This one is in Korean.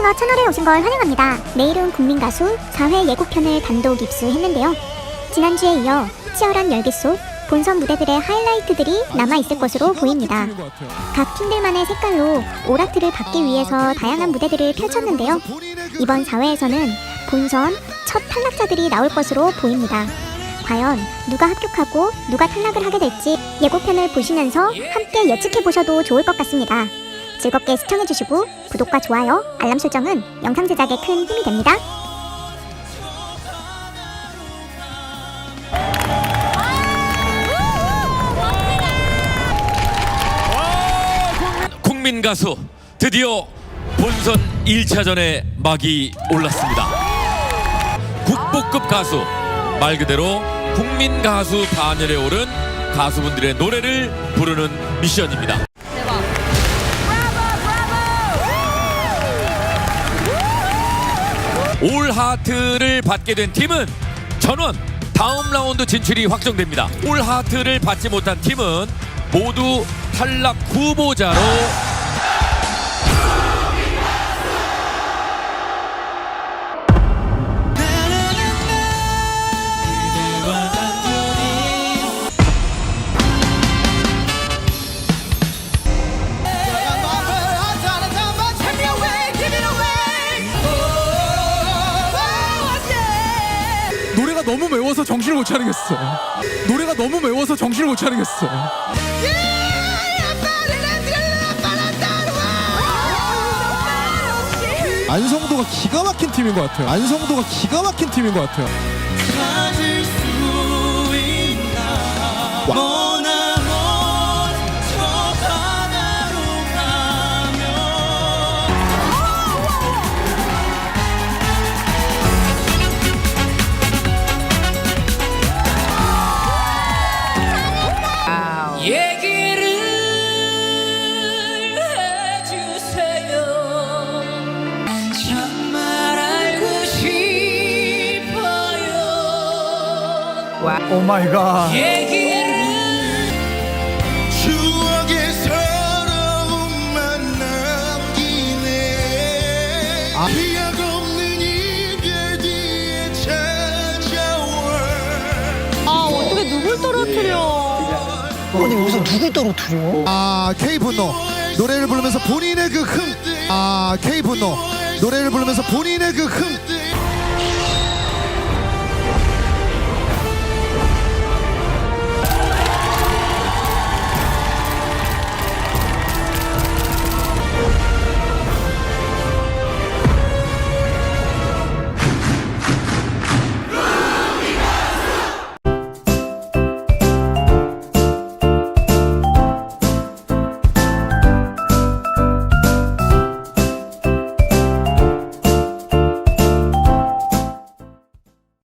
싱어 채널에 오신 걸 환영합니다. 내일은 국민 가수 4회 예고편을 단독 입수했는데요. 지난주에 이어 치열한 열기 속 본선 무대들의 하이라이트들이 남아있을 것으로 보입니다. 각 팀들만의 색깔로 오락들을 받기 위해서 다양한 무대들을 펼쳤는데요. 이번 4회에서는 본선 첫 탈락자들이 나올 것으로 보입니다. 과연 누가 합격하고 누가 탈락을 하게 될지 예고편을 보시면서 함께 예측해 보셔도 좋을 것 같습니다. 즐겁게 시청해 주시고 구독과 좋아요, 알람 설정은 영상 제작에 큰 힘이 됩니다. 국민 가수 드디어 본선 1차전에 막이 올랐습니다. 국보급 가수 말 그대로 국민 가수 반열에 오른 가수분들의 노래를 부르는 미션입니다. 올 하트를 받게 된 팀은 전원 다음 라운드 진출이 확정됩니다. 올 하트를 받지 못한 팀은 모두 탈락 후보자로 노래가 너무 매워서 정신을 못 차리겠어. 노래가 너무 매워서 정신을 못 차리겠어. 안성도가 기가 막힌 팀인 것 같아요. 안성도가 기가 막힌 팀인 것 같아요. 얘 오 마이 갓. 얘기를 추억의 서러움만 남기네 아. 기약 없는 이별 뒤에 찾아와 아 어떻게 누굴 떨어뜨려? 아니 여기서 누굴 떨어뜨려? 아 K 분노 노래를 부르면서 본인의 그 흥. 아 K 분노 노래를 부르면서 본인의 그 흥.